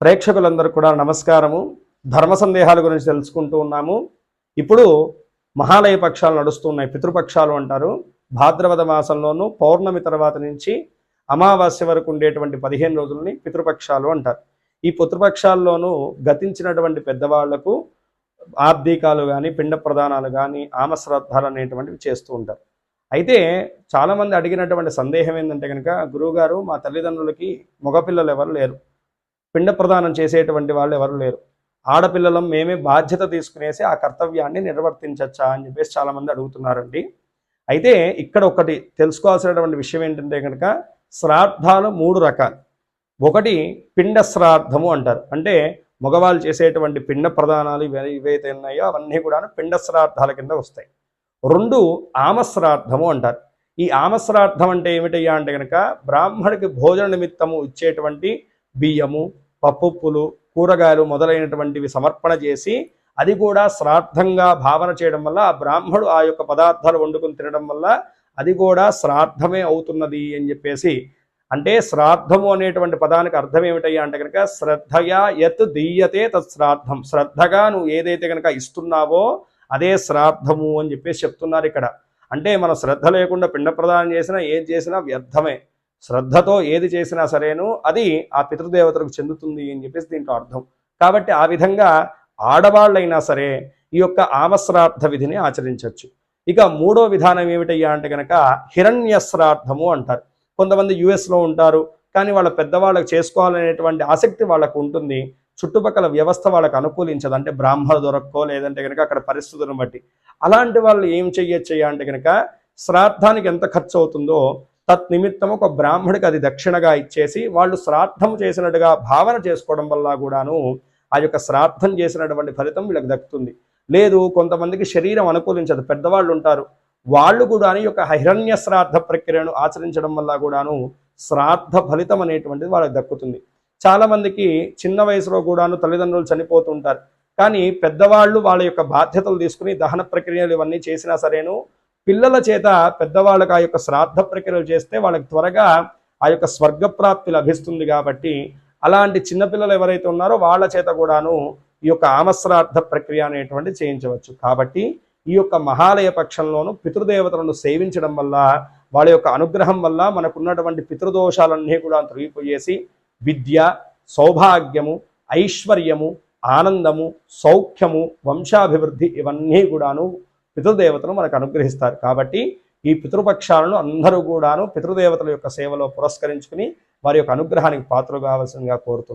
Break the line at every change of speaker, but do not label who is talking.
ప్రేక్షకులందరూ కూడా నమస్కారము. ధర్మ సందేహాల గురించి తెలుసుకుంటూ ఉన్నాము. ఇప్పుడు మహాలయ పక్షాలు నడుస్తున్నాయి. పితృపక్షాలు అంటారు. భాద్రపద మాసంలోనూ పౌర్ణమి తర్వాత నుంచి అమావాస్య వరకు ఉండేటువంటి పదిహేను రోజులని పితృపక్షాలు అంటారు. ఈ పితృపక్షాల్లోనూ గతించినటువంటి పెద్దవాళ్ళకు ఆర్థికాలు కానీ పిండ ప్రదానాలు కానీ ఆమశ్రద్ధాలు అనేటువంటివి చేస్తూ ఉంటారు. అయితే చాలామంది అడిగినటువంటి సందేహం ఏంటంటే కనుక గురువుగారు మా తల్లిదండ్రులకి మగపిల్లలు ఎవరు లేరు. పిండ ప్రదానం చేసేటువంటి వాళ్ళు ఎవరు లేరు. ఆడపిల్లలం మేమే బాధ్యత తీసుకునేసి ఆ కర్తవ్యాన్ని నిర్వర్తించచ్చా అని చెప్పేసి చాలామంది అడుగుతున్నారండి. అయితే ఇక్కడ ఒకటి తెలుసుకోవాల్సినటువంటి విషయం ఏంటంటే కనుక శ్రాద్ధాలు మూడు రకాలు. ఒకటి పిండ శ్రాద్ధము అంటారు. అంటే మగవాళ్ళు చేసేటువంటి పిండ ప్రదానాలు ఇవి- ఉన్నాయో అవన్నీ కూడా పిండ శ్రాద్ధాల కింద వస్తాయి. రెండు ఆమశ్రాద్ధము అంటారు. ఈ ఆమశ్రాద్ధం అంటే ఏమిటయ్యా అంటే కనుక బ్రాహ్మడికి భోజన నిమిత్తము ఇచ్చేటువంటి బియ్యము పప్పుప్పులు కూరగాయలు మొదలైనటువంటివి సమర్పణ చేసి అది కూడా శ్రాద్ధంగా భావన చేయడం వల్ల ఆ బ్రాహ్మడు ఆ యొక్క పదార్థాలు వండుకొని తినడం వల్ల అది కూడా శ్రాద్ధమే అవుతున్నది అని చెప్పేసి అంటే శ్రాద్ధము అనేటువంటి పదానికి అర్థం ఏమిటయ్యా అంటే కనుక శ్రద్ధయా యత్ దీయతే తత్ శ్రాద్ధం. శ్రద్ధగా నువ్వు ఏదైతే కనుక ఇస్తున్నావో అదే శ్రాద్ధము అని చెప్పేసి చెప్తున్నారు ఇక్కడ. అంటే మన శ్రద్ధ లేకుండా పిండ ప్రదానం చేసినా ఏం చేసినా వ్యర్థమే. శ్రద్ధతో ఏది చేసినా సరేను అది ఆ పితృదేవతలకు చెందుతుంది అని చెప్పేసి దీంట్లో అర్థం. కాబట్టి ఆ విధంగా ఆడవాళ్ళైనా సరే ఈ యొక్క ఆమశ్రార్థ విధిని ఆచరించవచ్చు. ఇక మూడో విధానం ఏమిటయ్యా అంటే కనుక హిరణ్య అంటారు. కొంతమంది యుఎస్లో ఉంటారు కానీ వాళ్ళ పెద్దవాళ్ళకి చేసుకోవాలనేటువంటి ఆసక్తి వాళ్ళకు ఉంటుంది. చుట్టుపక్కల వ్యవస్థ వాళ్ళకు అనుకూలించదు. అంటే బ్రాహ్మణ దొరక్కో లేదంటే కనుక అక్కడ పరిస్థితులను బట్టి. అలాంటి వాళ్ళు ఏం చెయ్యొచ్చయ్యా అంటే కనుక శ్రాద్ధానికి ఎంత ఖర్చు అవుతుందో తత్ నిమిత్తం ఒక బ్రాహ్మడికి అది దక్షిణగా ఇచ్చేసి వాళ్ళు శ్రాద్ధం చేసినట్టుగా భావన చేసుకోవడం వల్ల కూడాను ఆ యొక్క శ్రాద్ధం చేసినటువంటి ఫలితం వీళ్ళకి దక్కుతుంది. లేదు కొంతమందికి శరీరం అనుకూలించదు పెద్దవాళ్ళు ఉంటారు. వాళ్ళు కూడా ఈ యొక్క హిరణ్య శ్రాద్ధ ప్రక్రియను ఆచరించడం వల్ల కూడాను శ్రాద్ధ ఫలితం అనేటువంటిది వాళ్ళకి దక్కుతుంది. చాలామందికి చిన్న వయసులో కూడాను తల్లిదండ్రులు చనిపోతుంటారు. కానీ పెద్దవాళ్ళు వాళ్ళ యొక్క బాధ్యతలు తీసుకుని దహన ప్రక్రియలు ఇవన్నీ చేసినా సరేను పిల్లల చేత పెద్దవాళ్ళకి ఆ యొక్క శ్రాద్ధ ప్రక్రియలు చేస్తే వాళ్ళకి త్వరగా ఆ యొక్క స్వర్గప్రాప్తి లభిస్తుంది కాబట్టి అలాంటి చిన్నపిల్లలు ఎవరైతే ఉన్నారో వాళ్ళ చేత కూడాను ఈ యొక్క ఆమశ్రాద్ధ ప్రక్రియ అనేటువంటి చేయించవచ్చు. కాబట్టి ఈ యొక్క మహాలయ పక్షంలోను పితృదేవతలను సేవించడం వల్ల వాళ్ళ యొక్క అనుగ్రహం వల్ల మనకున్నటువంటి పితృదోషాలన్నీ కూడా తొలగిపోయేసి విద్య సౌభాగ్యము ఐశ్వర్యము ఆనందము సౌఖ్యము వంశాభివృద్ధి ఇవన్నీ కూడాను పితృదేవతలు మనకు అనుగ్రహిస్తారు. కాబట్టి ఈ పితృపక్షాలను అందరూ కూడాను పితృదేవతల యొక్క సేవలో పురస్కరించుకుని వారి యొక్క అనుగ్రహానికి పాత్ర కావాల్సిందిగా కోరుతుంది